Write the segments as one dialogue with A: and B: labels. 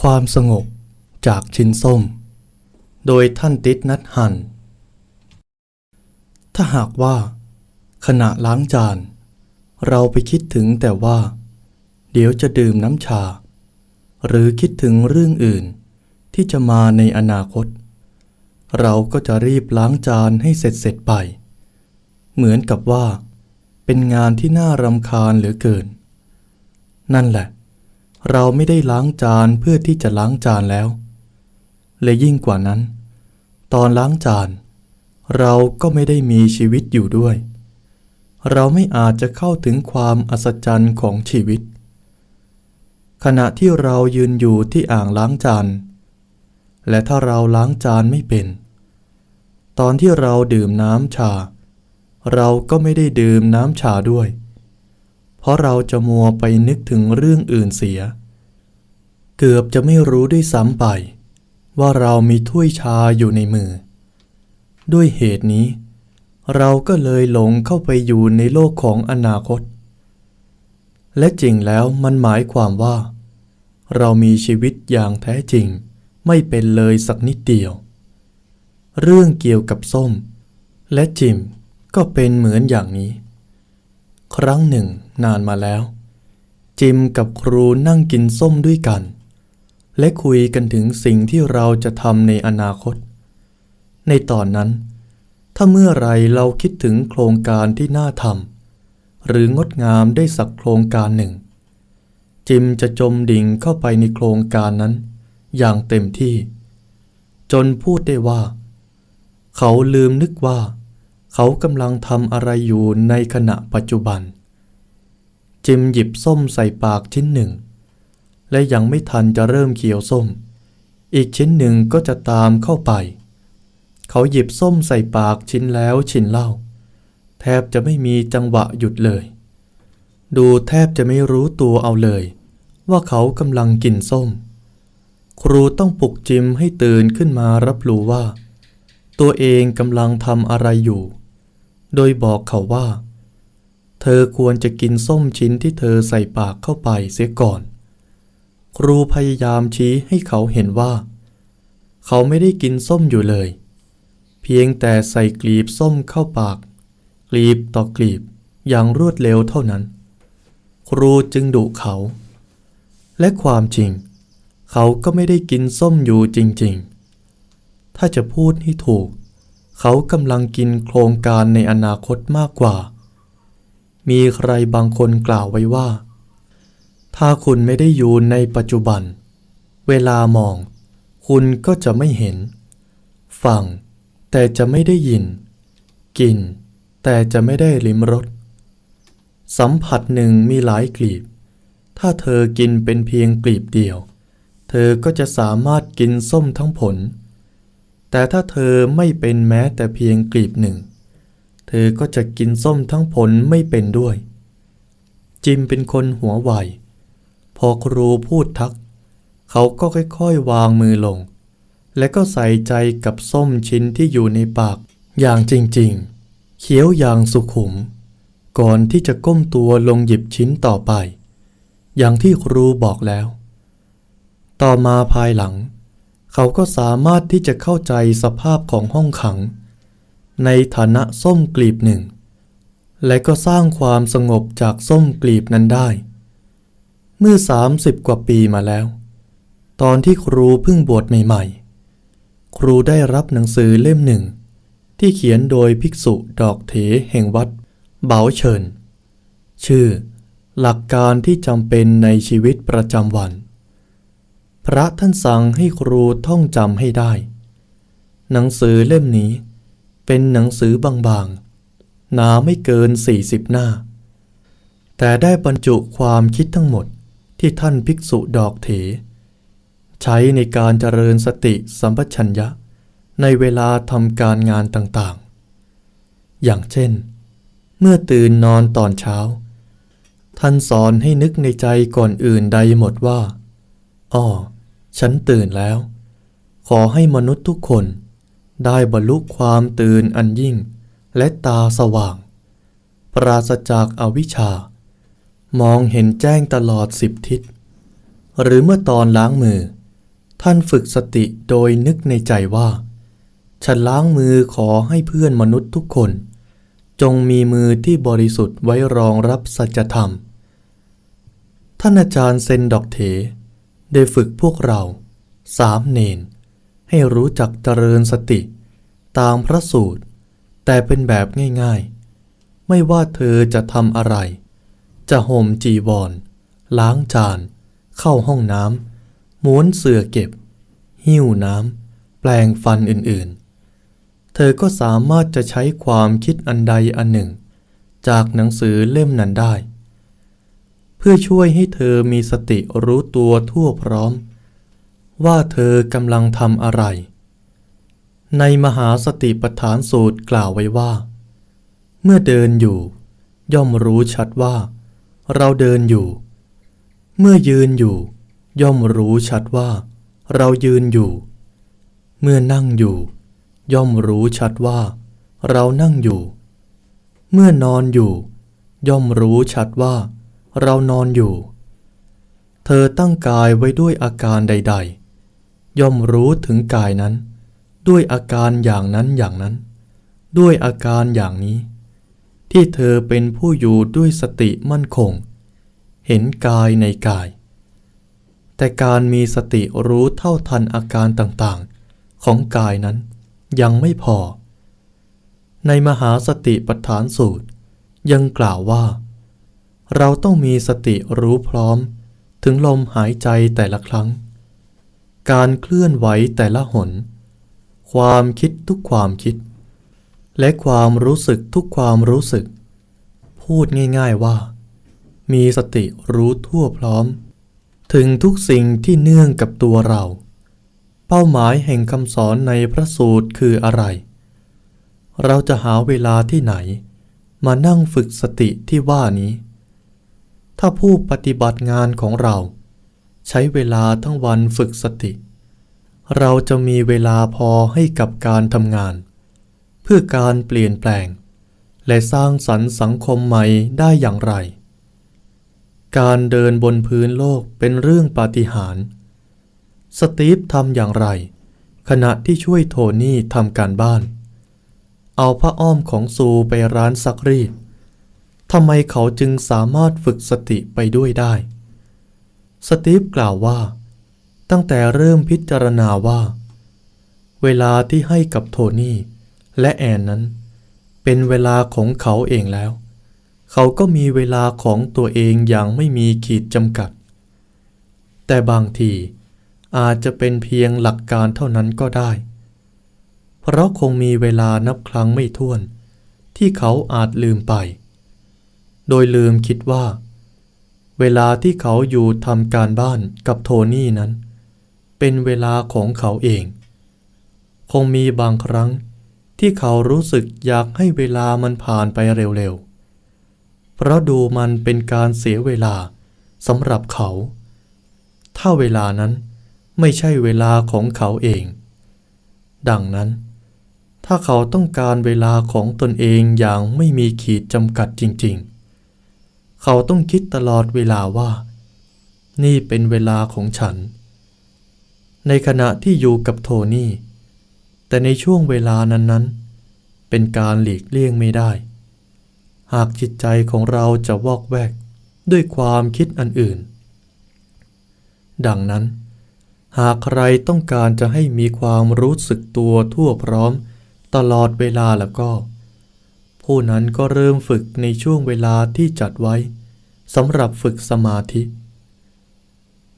A: ความสงบจากชิ้นส้ม โดยท่านติดนัดหัน ถ้าหากว่า ขณะล้างจาน เราไปคิดถึงแต่ว่า เดี๋ยวจะดื่มน้ำชา หรือคิดถึงเรื่องอื่นที่จะมาในอนาคต เราก็จะรีบล้างจานให้เสร็จเสร็จไป เหมือนกับว่า เป็นงานที่น่ารำคาญเหลือเกิน นั่นแหละ เราไม่ได้ล้างจานเพื่อที่จะล้างจานแล้ว และยิ่งกว่านั้น ตอนล้างจาน เราก็ไม่ได้มีชีวิตอยู่ด้วย เราไม่อาจจะเข้าถึงความอัศจรรย์ของชีวิต ขณะที่เรายืนอยู่ที่อ่างล้างจาน และถ้าเราล้างจานไม่เป็น ตอนที่เราดื่มน้ำชา เราก็ไม่ได้ดื่มน้ำชาด้วยเพราะเราจะมัวไปนึกถึงเรื่องอื่นเสีย เกือบจะไม่รู้ด้วยซ้ำไป ว่าเรามีถ้วยชาอยู่ในมือ ด้วยเหตุนี้ เราก็เลยหลงเข้าไปอยู่ในโลกของอนาคต และจริงแล้วมันหมายความว่า เรามีชีวิตอย่างแท้จริงไม่เป็นเลยสักนิดเดียว เรื่องเกี่ยวกับส้ม และจิมก็เป็นเหมือนอย่างนี้ ครั้งหนึ่งนานมาแล้ว จิมกับครูนั่งกินส้มด้วยกัน และคุยกันถึงสิ่งที่เราจะทำในอนาคต ในตอนนั้น ถ้าเมื่อไรเราคิดถึงโครงการที่น่าทำหรืองดงามได้สักโครงการหนึ่ง จิมจะจมดิ่งเข้าไปในโครงการนั้น อย่างเต็มที่ จนพูดได้ว่า เขาลืมนึกว่า เขากำลังทำอะไรอยู่ในขณะปัจจุบัน จิมหยิบส้มใส่ปากชิ้นหนึ่ง และยังไม่ทันจะเริ่มเคี้ยวส้ม อีกชิ้นหนึ่งก็จะตามเข้าไป เขาหยิบส้มใส่ปากชิ้นแล้วชิ้นเล่า แทบจะไม่มีจังหวะหยุดเลย ดูแทบจะไม่รู้ตัวเอาเลย ว่าเขากำลังกินส้ม ครูต้องปลุกจิมให้ตื่นขึ้นมารับรู้ว่า ตัวเองกำลังทำอะไรอยู่ โดยบอกเขาว่า เธอควรจะกินส้มชิ้นที่เธอใส่ปากเข้าไปเสียก่อน ครูพยายามชี้ให้เขาเห็นว่า เขาไม่ได้กินส้มอยู่เลย เพียงแต่ใส่กลีบส้มเข้าปาก กลีบต่อกลีบอย่างรวดเร็วเท่านั้น ครูจึงดุเขา และความจริง เขาก็ไม่ได้กินส้มอยู่จริงๆ ถ้าจะพูดให้ถูก เขากำลังกินโครงการในอนาคตมากกว่า มีใครบางคนกล่าวไว้ว่า ถ้าคุณไม่ได้อยู่ในปัจจุบัน เวลามอง คุณก็จะไม่เห็น ฟัง แต่จะไม่ได้ยิน กิน แต่จะไม่ได้ลิ้มรส สัมผัสหนึ่งมีหลายกลีบ ถ้าเธอกินเป็นเพียงกลีบเดียว เธอก็จะสามารถกินส้มทั้งผล แต่ถ้าเธอไม่เป็นแม้แต่เพียงกลีบหนึ่ง เธอก็จะกินส้มทั้งผลไม่เป็นด้วย จิมเป็นคนหัวไว พอครูพูดทัก เขาก็ค่อยๆ วางมือลง และก็ใส่ใจกับส้มชิ้นที่อยู่ในปาก อย่างจริงๆ เคี้ยวอย่างสุขุม ก่อนที่จะก้มตัวลงหยิบชิ้นต่อไป อย่างที่ครูบอกแล้ว ต่อมาภายหลัง เขาก็สามารถที่จะเข้าใจสภาพของห้องขัง ในฐานะส้มกลีบหนึ่ง และก็สร้างความสงบจากส้มกลีบนั้นได้ เมื่อ 30 กว่าปีมาแล้ว ตอนที่ครูเพิ่งบวชใหม่ ๆ ครูได้รับหนังสือเล่มหนึ่ง ที่เขียนโดยภิกษุดอกเถแห่งวัดเบาเฉินชื่อ หลักการที่จำเป็นในชีวิตประจำวัน พระท่านสั่งให้ครูท่องจำให้ได้ หนังสือเล่มนี้ เป็นหนังสือบางๆ หนาไม่เกิน 40 หน้าแต่ได้บรรจุความคิดทั้งหมด ที่ท่านภิกษุดอกเถ ใช้ในการเจริญสติสัมปชัญญะในเวลาทำการงานต่างๆ อย่างเช่น เมื่อตื่นนอนตอนเช้า ท่านสอนให้นึกในใจก่อนอื่นใดหมดว่าอ้อฉันตื่นแล้ว ขอให้มนุษย์ทุกคนได้บรรลุความตื่นอันยิ่งและตาสว่าง ปราศจากอาวิชชา มองเห็นแจ้งตลอดสิบทิศ หรือเมื่อตอนล้างมือ ท่านฝึกสติโดยนึกในใจว่า ฉันล้างมือขอให้เพื่อนมนุษย์ทุกคน จงมีมือที่บริสุทธิ์ไว้รองรับสัจธรรม ท่านอาจารย์เซนดอกเถ ได้ฝึกพวกเรา สามเณรให้รู้จักเจริญสติ ตามพระสูตร แต่เป็นแบบง่ายๆ ไม่ว่าเธอจะทำอะไร จะห่มจีวร ล้างจาน เข้าห้องน้ำม้วนเสื่อเก็บ หิ้วน้ำ แปลงฟันอื่นๆ เธอก็สามารถจะใช้ความคิดอันใดอันหนึ่ง จากหนังสือเล่มนั้นได้ เพื่อช่วยให้เธอมีสติรู้ตัวทั่วพร้อม ว่าเธอกำลังทำอะไร ในมหาสติปัฏฐานสูตรกล่าวไว้ว่า เมื่อเดินอยู่ย่อมรู้ชัดว่า เราเดินอยู่ เมื่อยืนอยู่ ย่อมรู้ชัดว่า เรายืนอยู่ เมื่อนั่งอยู่ ย่อมรู้ชัดว่า เรานั่งอยู่ เมื่อนอนอยู่ ย่อมรู้ชัดว่า เรานอนอยู่ เธอตั้งกายไว้ด้วยอาการใด ๆ ย่อมรู้ถึงกายนั้น ด้วยอาการอย่างนั้นอย่างนั้น ด้วยอาการอย่างนี้ ที่เธอเป็นผู้อยู่ด้วยสติมั่นคง เห็นกายในกาย แต่การมีสติรู้เท่าทันอาการต่างๆ ของกายนั้นยังไม่พอ ในมหาสติปัฏฐานสูตร ยังกล่าวว่า เราต้องมีสติรู้พร้อม ถึงลมหายใจแต่ละครั้ง การเคลื่อนไหวแต่ละหน ความคิดทุกความคิด และความรู้สึกทุกความรู้สึก พูดง่ายๆว่า มีสติรู้ทั่วพร้อม ถึงทุกสิ่งที่เนื่องกับตัวเรา เป้าหมายแห่งคำสอนในพระสูตรคืออะไร เราจะหาเวลาที่ไหน มานั่งฝึกสติที่ว่านี้ ถ้าผู้ปฏิบัติงานของเรา ใช้เวลาทั้งวันฝึกสติ เราจะมีเวลาพอให้กับการทำงาน พื่อการเปลี่ยนแปลง และสร้างสรรค์สังคมใหม่ได้อย่างไร การเดินบนพื้นโลกเป็นเรื่องปาฏิหาริย์สตีฟทำอย่างไร ขณะที่ช่วยโทนี่ทำการบ้าน เอาผ้าอ้อมของซูไปร้านซักรีดทำไมเขาจึงสามารถฝึกสติไปด้วยได้ สตีฟกล่าวว่า ตั้งแต่เริ่มพิจารณาว่า เวลาที่ให้กับโทนี่ และแอนนั้น เป็นเวลาของเขาเองแล้ว เขาก็มีเวลาของตัวเองอย่างไม่มีขีดจำกัด แต่บางทีอาจจะเป็นเพียงหลักการเท่านั้นก็ได้ เพราะคงมีเวลานับครั้งไม่ถ้วน ที่เขาอาจลืมไป โดยลืมคิดว่า เวลาที่เขาอยู่ทำการบ้านกับโทนี่นั้น เป็นเวลาของเขาเอง คงมีบางครั้ง ที่เขารู้สึกอยากให้เวลามันผ่านไปเร็วๆ เพราะดูมันเป็นการเสียเวลาสำหรับเขา ถ้าเวลานั้นไม่ใช่เวลาของเขาเอง ดังนั้น ถ้าเขาต้องการเวลาของตนเองอย่างไม่มีขีดจำกัดจริงๆ เขาต้องคิดตลอดเวลาว่า นี่เป็นเวลาของฉัน ในขณะที่อยู่กับโทนี่ แต่ในช่วงเวลานั้นๆ เป็นการหลีกเลี่ยงไม่ได้ หากจิตใจของเราจะวอกแวกด้วยความคิดอันอื่น ดังนั้น หากใครต้องการจะให้มีความรู้สึกตัวทั่วพร้อมตลอดเวลาแล้วก็ ผู้นั้นก็เริ่มฝึกในช่วงเวลาที่จัดไว้สำหรับฝึกสมาธิ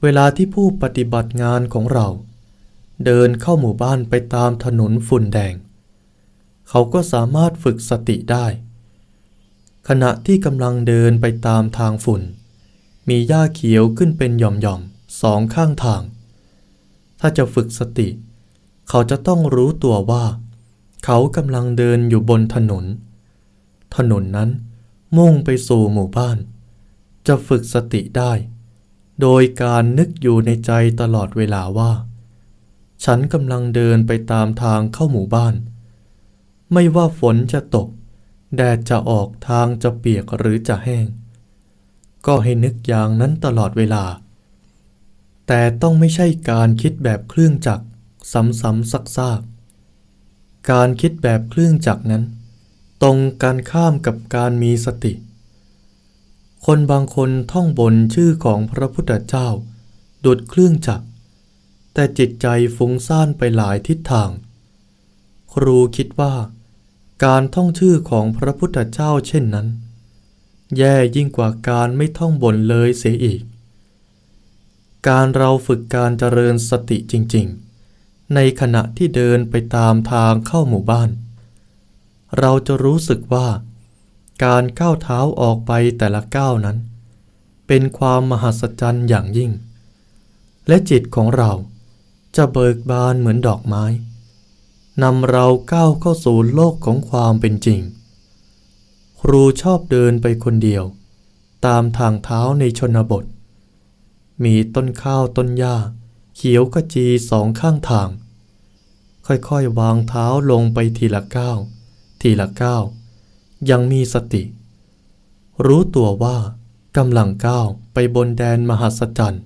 A: เวลาที่ผู้ปฏิบัติงานของเรา เดินเข้าหมู่บ้านไปตามถนนฝุ่นแดง เขาก็สามารถฝึกสติได้ ขณะที่กำลังเดินไปตามทางฝุ่น มีหญ้าเขียวขึ้นเป็นหย่อมๆสองข้างทาง ถ้าจะฝึกสติ เขาจะต้องรู้ตัวว่า เขากำลังเดินอยู่บนถนน ถนนนั้นมุ่งไปสู่หมู่บ้าน จะฝึกสติได้ โดยการนึกอยู่ในใจตลอดเวลาว่า ฉันกำลังเดินไปตามทางเข้าหมู่บ้าน ไม่ว่าฝนจะตก แดดจะออกทางจะเปียกหรือจะแห้ง ก็ให้นึกอย่างนั้นตลอดเวลา แต่ต้องไม่ใช่การคิดแบบเครื่องจักรซ้ำๆซักๆการคิดแบบเครื่องจักรนั้น ตรงกันข้ามกับการมีสติ คนบางคนท่องบนชื่อของพระพุทธเจ้าดุดเครื่องจักร แต่จิตใจฟุ้งซ่านไปหลายทิศทาง ครูคิดว่า การท่องชื่อของพระพุทธเจ้าเช่นนั้น แย่ยิ่งกว่าการไม่ท่องบนเลยเสียอีก การเราฝึกการเจริญสติจริงๆ ในขณะที่เดินไปตามทางเข้าหมู่บ้าน เราจะรู้สึกว่า การก้าวเท้าออกไปแต่ละก้าวนั้น เป็นความมหัศจรรย์อย่างยิ่งและจิตของเรา จะเบิกบานเหมือนดอกไม้นำเราก้าวเข้าสู่โลกของความเป็นจริง ครูชอบเดินไปคนเดียว ตามทางเท้าในชนบท มีต้นข้าวต้นหญ้า เขียวกระจีสองข้างทาง ค่อยๆ วางเท้าลงไปทีละก้าว ทีละก้าว ยังมีสติ รู้ตัวว่ากำลังก้าวไปบนแดนมหัศจรรย์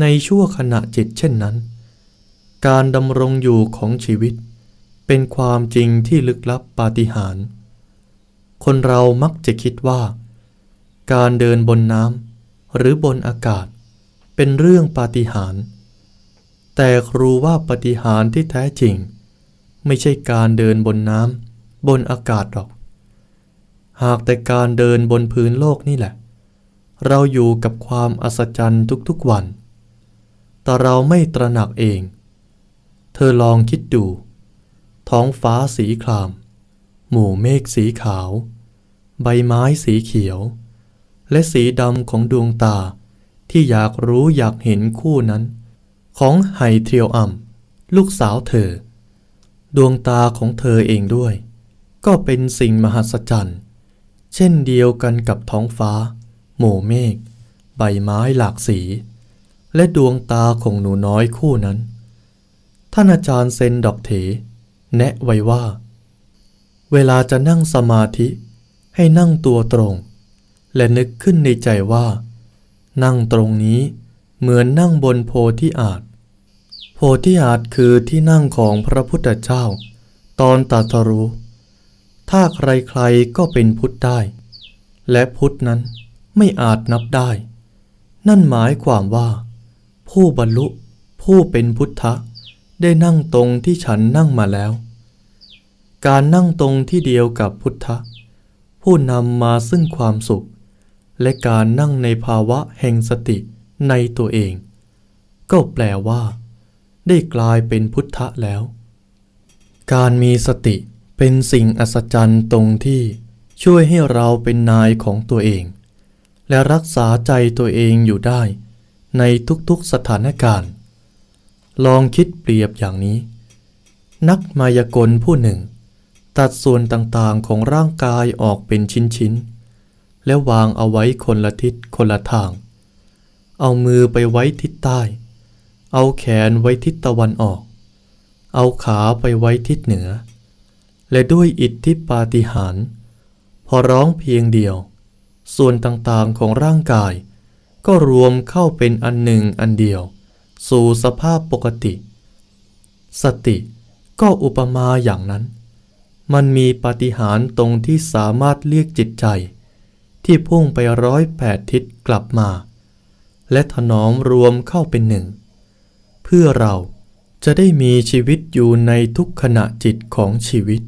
A: ในชั่วขณะจิตเช่นนั้น การดำรงอยู่ของชีวิต เป็นความจริงที่ลึกลับปาฏิหาริย์คนเรามักจะคิดว่า การเดินบนน้ำหรือบนอากาศ เป็นเรื่องปาฏิหาริย์แต่ครูว่าปาฏิหาริย์ที่แท้จริง ไม่ใช่การเดินบนน้ำบนอากาศหรอก หากแต่การเดินบนพื้นโลกนี่แหละ เราอยู่กับความอัศจรรย์ทุกๆวัน แต่เราไม่ตระหนักเอง เธอลองคิดดู ท้องฟ้าสีคราม หมู่เมฆสีขาว ใบไม้สีเขียว และสีดำของดวงตาที่อยากรู้อยากเห็นคู่นั้น ของไฮเทรียวอัมลูกสาวเธอ ดวงตาของเธอเองด้วย ก็เป็นสิ่งมหัศจรรย์ เช่นเดียวกันกับท้องฟ้า หมู่เมฆใบไม้หลากสี และดวงตาของหนูน้อยคู่นั้น ท่านอาจารย์เซนดอกเถ แนะไว้ว่า เวลาจะนั่งสมาธิให้นั่งตัวตรง และนึกขึ้นในใจว่า นั่งตรงนี้เหมือนนั่งบนโพธิอาจ โพธิอาจคือที่นั่งของพระพุทธเจ้า ตอนตรัสรู้ถ้าใครๆก็เป็นพุทธได้ และพุทธนั้นไม่อาจนับได้ นั่นหมายความว่า ผู้บรรลุผู้เป็นพุทธะได้นั่งตรงที่ฉันนั่งมาแล้ว การนั่งตรงที่เดียวกับพุทธะผู้นำมาซึ่งความสุข และการนั่งในภาวะแห่งสติในตัวเอง ก็แปลว่า ได้กลายเป็นพุทธะแล้ว การมีสติเป็นสิ่งอัศจรรย์ตรงที่ช่วยให้เราเป็นนายของตัวเอง และรักษาใจตัวเองอยู่ได้ ในทุกๆสถานการณ์ ลองคิดเปรียบอย่างนี้ นักมายากลผู้หนึ่ง ตัดส่วนต่างๆของร่างกายออกเป็นชิ้นๆ แล้ววางเอาไว้คนละทิศคนละทาง เอามือไปไว้ทิศใต้ เอาแขนไว้ทิศตะวันออก เอาขาไปไว้ทิศเหนือ และด้วยอิทธิปาฏิหาริย์พอร้องเพียงเดียว ส่วนต่างๆของร่างกาย ก็รวมเข้าเป็นอันหนึ่งอันเดียว สู่สภาพปกติ สติก็อุปมาอย่างนั้น มันมีปาฏิหาริย์ตรงที่สามารถเรียกจิตใจ ที่พุ่งไปร้อยแปดทิศกลับมา และถนอมรวมเข้าเป็นหนึ่ง เพื่อเราจะได้มีชีวิตอยู่ในทุกขณะจิตของชีวิต